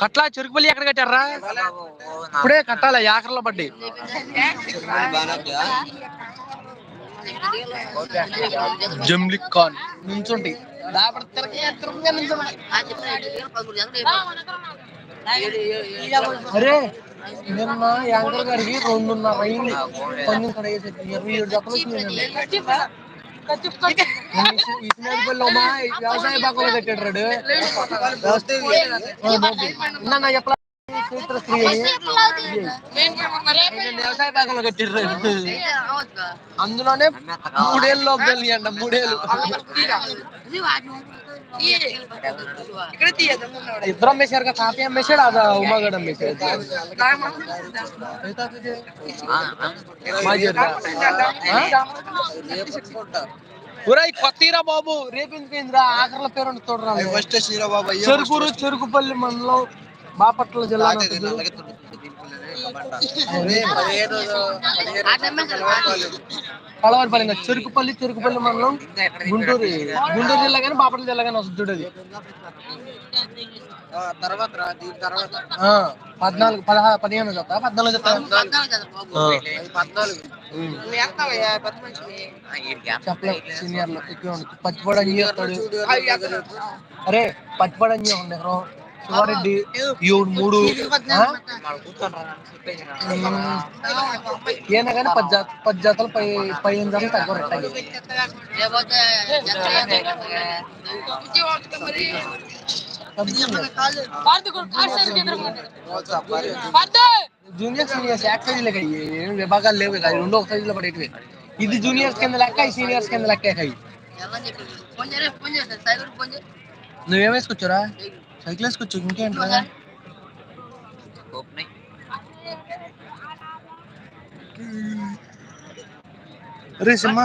కట్లా చెరుకుపల్లి ఎక్కడ కట్టారా ఇప్పుడే కట్టాలి యాకర్ల పడ్డాయి జమ్లి ఖాన్ నుంచుండి అరే నిన్న యాంకర్ గారికి రెండున్నర అయింది. కొంచెం కడిగేసరికి ఇరవై ఏడు జతలు వచ్చినాయండి. వ్యవసాయ భాగంలో కట్టాడు వ్యవసాయ భాగంలో అందులోనే మూడేళ్ళు. లోపు అంట మూడేళ్ళు ఇద్దరు అమ్మేశారు తాతయ్య అమ్మేశాడు అది ఉమాగడ్ అమ్మేశాడు ఒరేయ్ కొత్తీరా బాబు రేపింద్రా ఆఖర్ల పేరు చూడరా ఫస్ట్ శ్రీరాబాబు అయ్యే చెరుకూరు చెరుకుపల్లి మండలం బాపట్ల జిల్లా కలవరపల్లి ఇంకా చెరుకుపల్లి చెరుకుపల్లి మండలం గుంటూరు. గుంటూరు జిల్లా కానీ బాపట్ల జిల్లా కానీ వస్తుంది చూడు అది. తర్వాత రా, దీని తర్వాత. ఆ, పద్నాలుగు పదహారు పదిహేను జత పద్నాలుగు జత ఆ. పద్నాలుగు. ఉమ్. చెప్పలేం సీనియర్లు ఎక్కువ పచ్చిపొడి అరే పచ్చిపొడి అని ఉండే శివారెడ్డి ఏడు మూడు ఆ? ఉమ్. ఏనా కానీ పది జాత పది జాతలు పై పదిహేను జాతలు తక్కువ రెట్టాయి జూనియర్ సీనియర్స్ యాక్ సైజులకి అయ్యి ఏం విభాగాలు లేవు ఇక అవి రెండు ఒక సైజులో పడేటివి ఇది జూనియర్స్ కింద లెక్క ఈ సీనియర్స్ కింద లెక్క అయ్యి నువ్వేం వేసుకొచ్చారా సైకిల్ వేసుకొచ్చు ఇంకేంటి రా? రే సింహ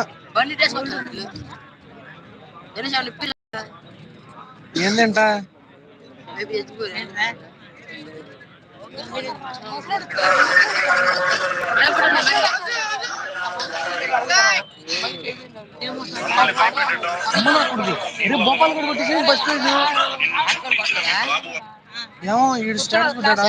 ఏందంట అమ్మ నా భోపాల్ గడ కొట్టేసి బస్ ప్రైజ్ ఏమో ఈడు స్టేటస్ పెట్టాడా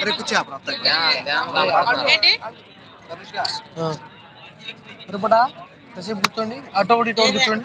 అరే కూర్చో అప్పుడు వస్తాయి. కాసేపు కూర్చోండి? అటో ఒకటి ఇటో ఒకటి కూర్చోండి.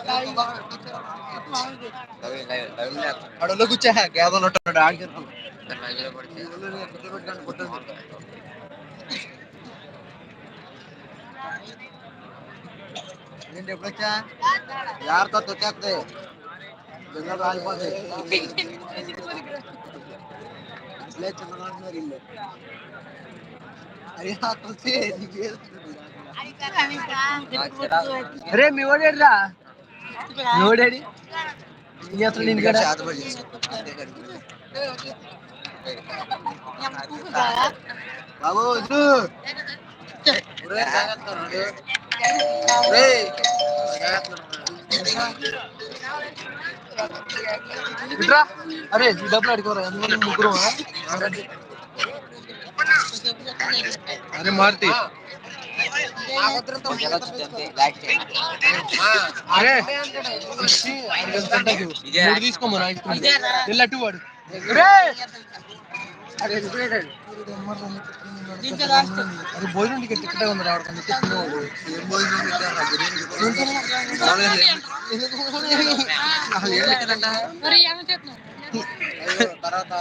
వేసుకురా, మళ్ళా వస్తాడురా. ఆ, అటు వేసుకురా, నెంబర్ వన్. అడలో కూర్చో గేదలు ఉంటాడు ఆడికి ఏంటి ఎప్పుడొచ్చా జాగ్రత్త తొక్కేస్తుంది జంగ రాలిపోతాయి ఇట్లే చిన్నగా అంటున్నారు ఇల్లు అరే ఆ తులసి నీకు వేస్తుంది. అరే మీ ఓడేడ్రా మీ ఓడేడి ఏం చేస్తాడు నేను కదా బాబు ఇట్రా అరే ఈ డబ్బులు అడుకోరా ఎందుకంటే ముగ్గురు అరే మారుతి. ఆ భద్రత ఉంది, భద్రత తీసుకో. అరే ఇచ్చి ఐదు వందలు తింటాకి ఇవ్వు. మూడు తీసుకోమను ఐదు క్రీమ్ వెళ్ళి అటు వాడు. అది భోజనం టికెట్ ఉంది రావడం తర్వాత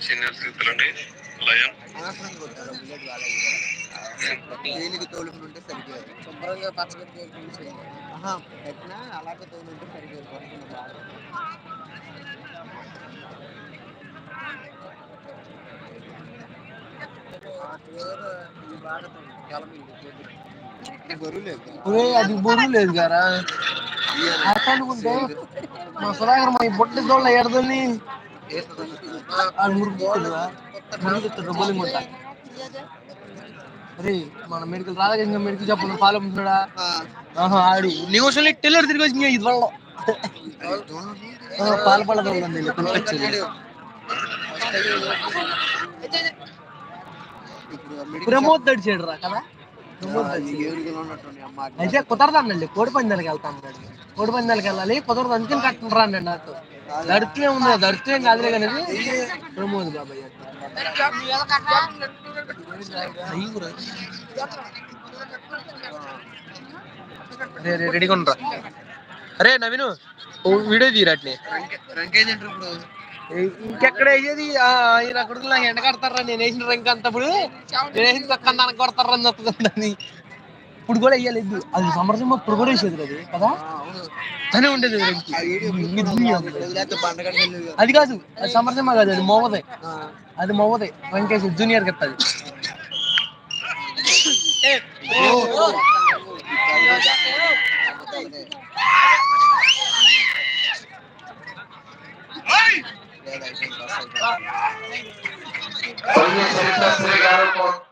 తర్వాత. వేటపాలెం చుండూరు మండలం బాపట్ల జిల్లా వారి సీనియర్ స్థితులండి లయం అనవసరంగా కొట్టారు, బుల్లెట్ కాలేదు. తేలిక తోలుకుని ఉంటే సరిపోయేది. శుభ్రంగా పచ్చగడ్డి తోలుకుంటే సరిపోయేది. ఆహా, పెట్టినా అలాగే తోలుంటే సరిపోయేది. పడుకున్న బాగా. బరువు లేదు ఒరే, అది బరువు లేదు గారా అట్లా అనుకుంటే మా సుధాకర్ మా బొట్టి దోళ్ళ ఎడదని ఆ మురుగుతుందా బౌలింగ్ ఉంటా అరే మన మెడికల్ రాధాకృష్ణ మెడికల్ చెప్పను పాలు ఆహా ఆడు. నిమిషంలో టెల్లర్ తిరిగి వచ్చింది ఇది వల్ల. పాల కొనుకొచ్చేది ప్రమోద్ దడిచాడు రా కదా. అయితే కుదరదండి కోడి పందాలకు వెళ్తాం అన్నాడు. కోడి పందాలకు వెళ్ళాలి కుదరదు అందుకని కట్టను రా అన్నాడు దడితే ఉంది? దడితే ఏం కాదులే కానీ ప్రమోద్ బాబాయ్. రే, రెడీగా ఉండరా అరే నవీను వీడియో ఏంటి ఇప్పుడు ఇంకెక్కడ వేసేది? ఆ, ఈయన కొడుకు నాకు ఎండ కడతారా నేను వేసిన రంక అంతప్పుడు నేను వేసిన పక్క దానికి కొడతారా అని నొప్పుకుందని ఇప్పుడు కూడా వేయాలి ఇది. అది సమరసింహ ఇప్పుడు కూడా వేసేది అది కదా? తనే ఉండేది. అది కాదు అది సమరసింహ కాదు అది మోవదే అది మోవదే వెంకటేష్ జూనియర్ కట్టది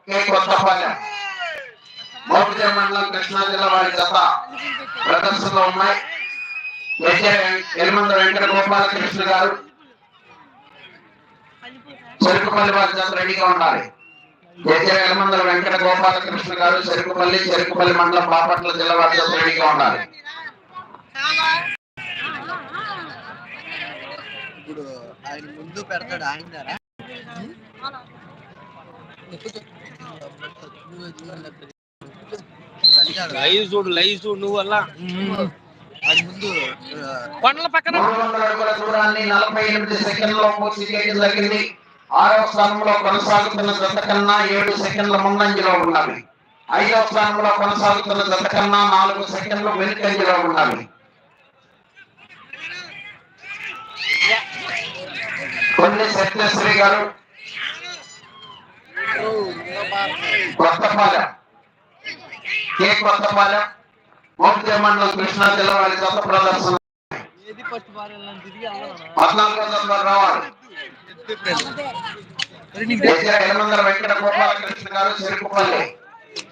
లేదా మోపిదేవి మండలం కృష్ణా జిల్లా వారి జత ప్రదర్శనలో ఉన్నాయి. విజయ వెంకట గోపాలకృష్ణ గారు. చెరుకుపల్లి వారి జత రెడీగా ఉండాలి. విజయ ఎలిమందల వెంకట గోపాలకృష్ణ గారు చెరుకుపల్లి చెరుకుపల్లి మండలం బాపట్ల జిల్లా వారి జత రెడీగా ఉండాలి. ఇప్పుడు ఆయన ముందు పెడతాడు ఆయన లైవ్ చూడు లైవ్ చూడు నువ్వు ముందు ఆ, కొండల పక్కన. దూరాన్ని నలభై ఎనిమిది సెకండ్లో పూర్తి చేయడం జరిగింది ఆరవ స్థానంలో కొనసాగుతున్న జత కన్నా ఏడు సెకండ్ల ముందంజలో ఉన్నవి. ఐదవ స్థానంలో కొనసాగుతున్న జత కన్నా నాలుగు సెకండ్లు వెనుకంజలో ఉన్నవి. కొన్ని సత్యశ్రీ గారు కొత్తపాలెం. కే కొత్తపాలెం మోపిదే మండలం కృష్ణా జిల్లా వారి జత ప్రదర్శన ఏది ఫస్ట్ బాల్ తిరిగి వెళ్ళాలన్నా పద్నాలుగో నంబర్ రావాలి అరే నీ దగ్గర ఎలమందల వెంకట గోపాలకృష్ణ గారు చెరుకుపల్లి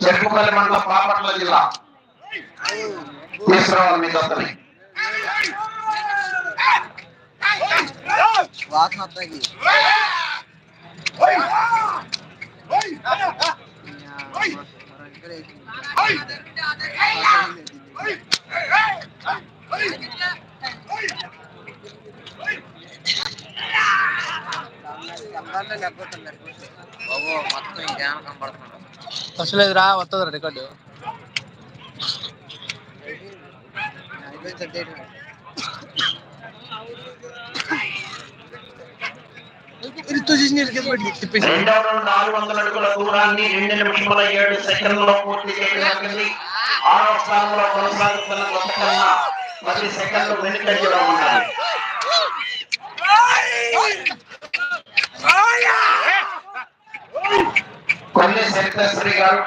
చెరుకుపల్లి మండలం బాపట్ల జిల్లా తీసుకురావాలి మీ దత్తని వాసన వస్తాయి బాబు మొత్తం ఇంకేమైనా కనబడుతున్నాడు అసలు రా వస్తుంది రికార్డు. రౌండ్ నాలుగు వందల అడుగుల దూరాన్ని రెండు నిమిషముల ఏడు సెకండ్లలో పూర్తి చేయడం జరిగింది స్థానంలో కొనసాగుతున్న పది సెకండ్లు వెనుకంజలో ఉండాలి కొన్ని శంకరశ్రీ గారు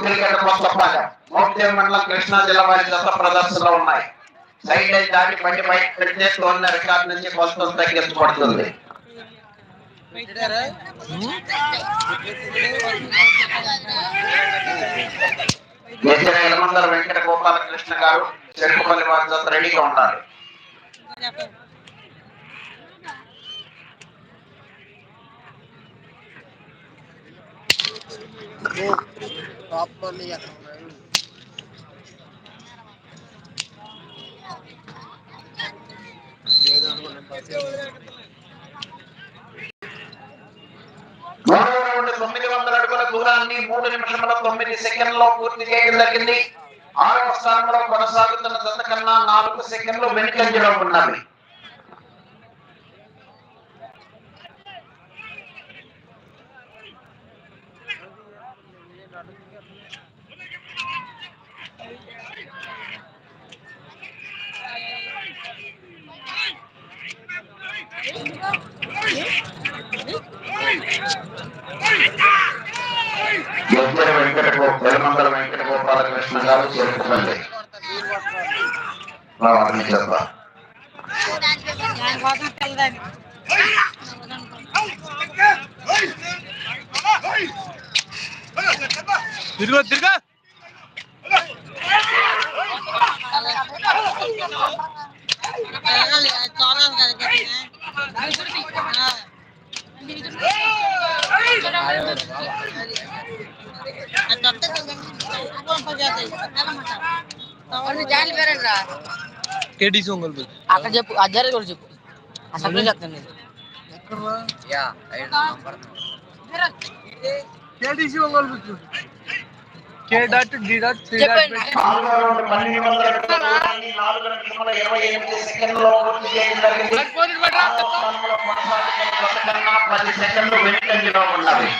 క్రికెట్ కొత్తపాలెం మోపిదేవి మండలం కృష్ణా జిల్లా వారి జత ప్రదర్శనలో ఉన్నాయి సైడ్ లైన్ దాటి బండి బయట పెడితే తోలిన రికార్డు నుంచి కొంత తగ్గించబడుతుంది ఎచ్చిన ఎలమందల వెంకట గోపాలకృష్ణ గారు చెరుకుపల్లి వారి జత రెడీగా ఉండాలి ప్రాపర్లీ రౌండ్ తొమ్మిది వందల అడుగుల దూరాన్ని మూడు నిమిషముల తొమ్మిది సెకండ్లో పూర్తి చేయడం జరిగింది. ఆరవ స్థానంలో కొనసాగుతున్న జత కన్నా నాలుగు సెకండ్లు వెనుకంజలో ఉన్నవి. వెంకట గోపాలకృష్ణ గారు చేరుకోండి చాలా జాలి పేరండి కేటీసీ ఒంగోలు అక్కడ చెప్పు అజ్జారే కూడా చెప్పు. అసలు చెప్తాను నేను. యా ఐదు number KTC Ongole K dot D dot C dot చెప్పండి. నాలుగో రౌండ్ పన్నెండు వందల అడుగుల దూరాన్ని నాలుగు నిమిషముల ఇరవై ఎనిమిది సెకండ్లలో పూర్తి చేయడం జరిగింది. ఆరవ స్థానంలో కొనసాగుతున్న జత కన్నా పది సెకండ్లు వెనుకంజలో ఉన్నవి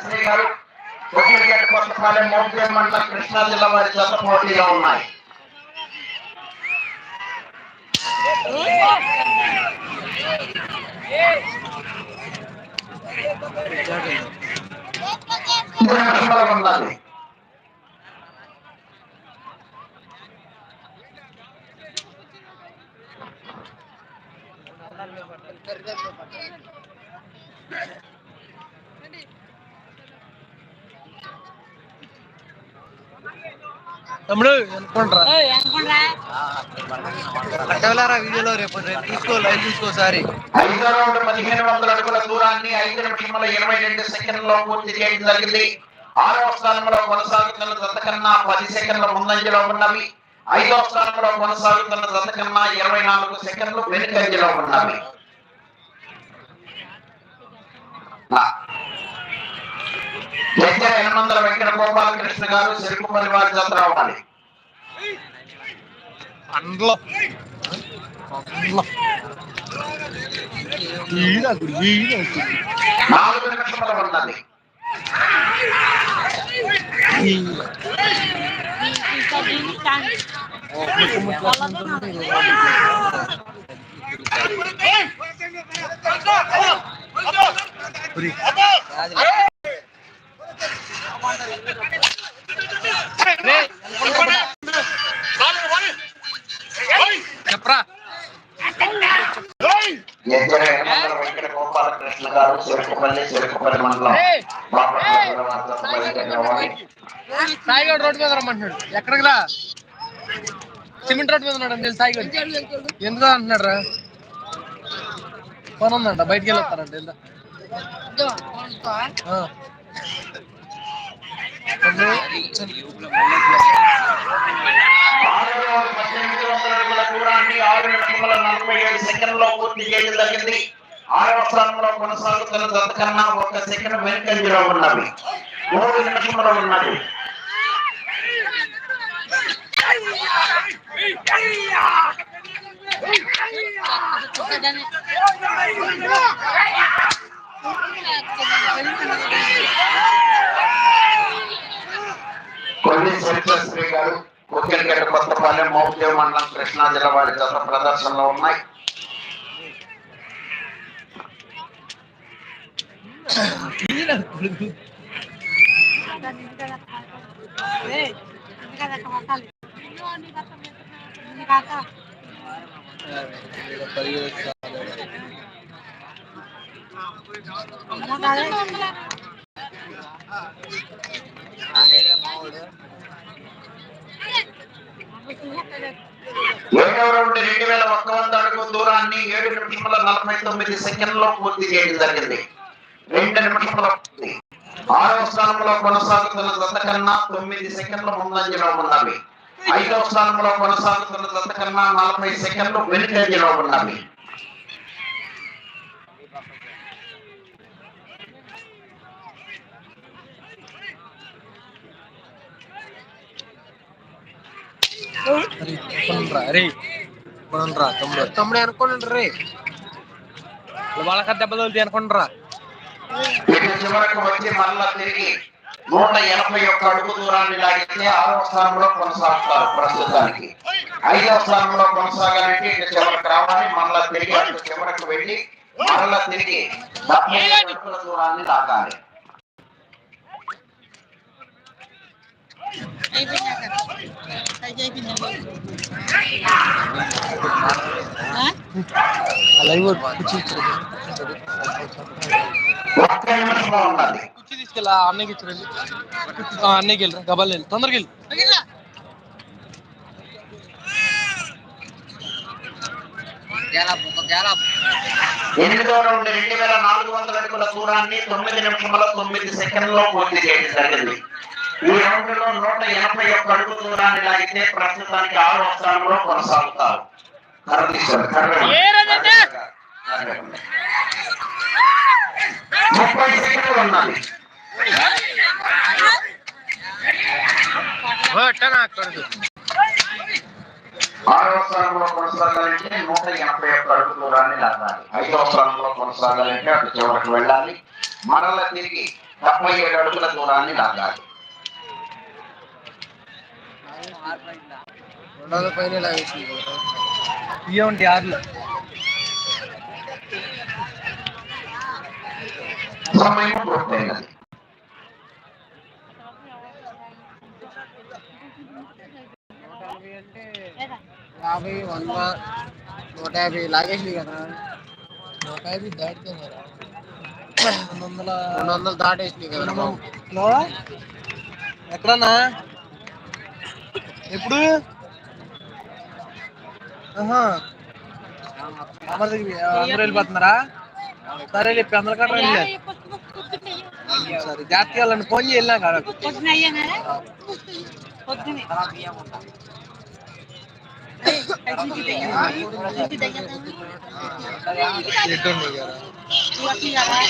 శ్రీ గారు ఒకరిగట్టు కొత్తపాలెం మోపియం మండలం కృష్ణా జిల్లా వారి జత పోటీలో ఉన్నాయి ఇది నిమిషముల ఉన్నది తమ్ముడు అనుకుంటారా వీడియోలో రేపు రేపు చూసుకో లైవ్ చూసుకోసారి ఐదో రౌండ్ పదిహేను వందల అడుగుల దూరాన్ని ఐదు నిమిషముల ఇరవై రెండు సెకండ్లలో పూర్తి చేయడం జరిగింది ఆరవ స్థానంలో కొనసాగుతున్న జత కన్నా పది సెకండ్ల ముందంజలో ఉన్నవి ఐదవ స్థానంలో కొనసాగుతున్న జత కన్నా ఇరవై నాలుగు సెకండ్లు వెనుకంజలో ఉన్నవి ఎక్కడ ఎనమందల వెంకట గోపాలకృష్ణ గారు సిరుకుమల్లి వారి జత రావాలి అండ్లో. అండ్లో. ఈయన ఈయన. నాలుగు నిమిషముల ఉన్నది చెప్పరా. వెంకట గోపాలకృష్ణ గారు సిరుకుపల్లి సిరుకుపల్లి మండలం సాయిగడ్ రోడ్డు మీద రమ్మంటున్నాడు. ఎక్కడికి రా సిమెంట్ రోడ్ మీద ఉన్నాడు నేను సాయిగడ్. ఎందుకు అంటున్నాడు రా పని ఉందంట బయటికి వెళ్ళొస్తారంట వెళ్దా. ఆ. ఆరు నలభై ఏడు ఆరవ స్థానంలో కొనసాగుతున్న జత ఒక సెకండ్ వెనుకంజలో ఉన్నవి మూడు నిమిషములు ఉన్నది కొన్ని శ్రీ గారు కుక్కిరిగడ్డ కొత్తపాలెం మౌదేవ్ మండలం కృష్ణా జిల్లా వారి జత ప్రదర్శనలో ఉన్నాయి ఈయన కొడుకు. రెండు వేల ఒక్క వంద అడుగు దూరాన్ని ఏడు నిమిషముల నలభై తొమ్మిది సెకండ్లో పూర్తి చేయడం జరిగింది. రెండు నిమిషముల ఆరవ స్థానంలో కొనసాగుతున్న జత కన్నా తొమ్మిది సెకండ్ల ముందంజలో ఉన్నవి ఐదవ స్థానంలో కొనసాగుతున్న జత కన్నా నలభై సెకండ్లు వెనుకంజలో ఉన్నవి అరే, కొనండ్రా, అరే కొనండ్రా తమ్ముడు. తమ్ముడు అనుకోండి రే. వాళ్ళకి దెబ్బ ఇటు చివరకు వచ్చి మళ్ళా తిరిగి నూట ఎనభై ఒక్క అడుగు దూరాన్ని లాగితే ఆరవ స్థానంలో కొనసాగుతారు ప్రస్తుతానికి. ఐదవ స్థానంలో కొనసాగాలంటే ఇక చివరికి రావాలి. మరలా తిరిగి అటు చివరకు వెళ్ళి మరలా తిరిగి డెబ్బై అడుగుల దూరాన్ని లాగాలి. లైవ్ కుర్చీ ఇచ్చారు ఒక్క నిమిషంలో ఉన్నది కుర్చీ తీసుకెళ్ళి అన్నయ్యకి ఇచ్చారండి అన్నయ్యకి వెళ్ళి గబాల్ వెళ్ళి తొందరగా వెళ్ళి ఎనిమిదో రౌండ్ రెండు వేల నాలుగు వందల అడుగుల దూరాన్ని తొమ్మిది నిమిషముల తొమ్మిది సెకండ్లో పూర్తి చేయడం జరిగింది. ఈ రౌండ్లో నూట ఎనభై ఒక్క అడుగు దూరాన్ని లాగితే ప్రస్తుతానికి ఆరో స్థానంలో కొనసాగుతారు. ముప్పై సెకండ్లు ఉన్నది ఆరో స్థానంలో కొనసాగాలంటే నూట ఎనభై ఒక్క అడుగు దూరాన్ని లాగాలి ఐదవ స్థానంలో కొనసాగాలంటే అటు చివరికి వెళ్ళాలి. మరల తిరిగి డెబ్బై ఏడు అడుగుల దూరాన్ని లాగాలి రెండు వందల పైన లాగేసింది ఇవ్వండి ఆరులో. సమయం పూర్తయినది యాభై వంద నూట యాభై లాగేసింది కదా. నూట యాభై దాటితే కదా రెండు వందల రెండు వందలు దాటేసింది కదా. ఎక్కడన్నా? ఎప్పుడు ఆహా అమర్ దగ్గర అందరూ వెళ్ళిపోతున్నారా సరే చెప్పి అందరి కట్ట వెళ్ళే సరే జాతీయ వాళ్ళని ఫోన్ చేసి వెళ్ళాం కాడ ఎట్టుంది కదా కొంచెంసేపు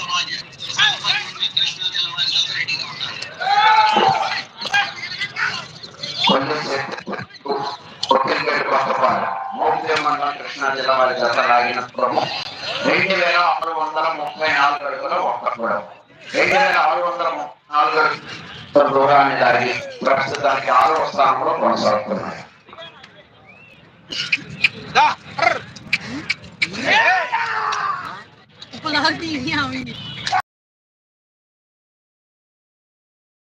దానికి ప్రస్తుతానికి ఆరవ స్థానంలో కొనసాగుతున్నాయి.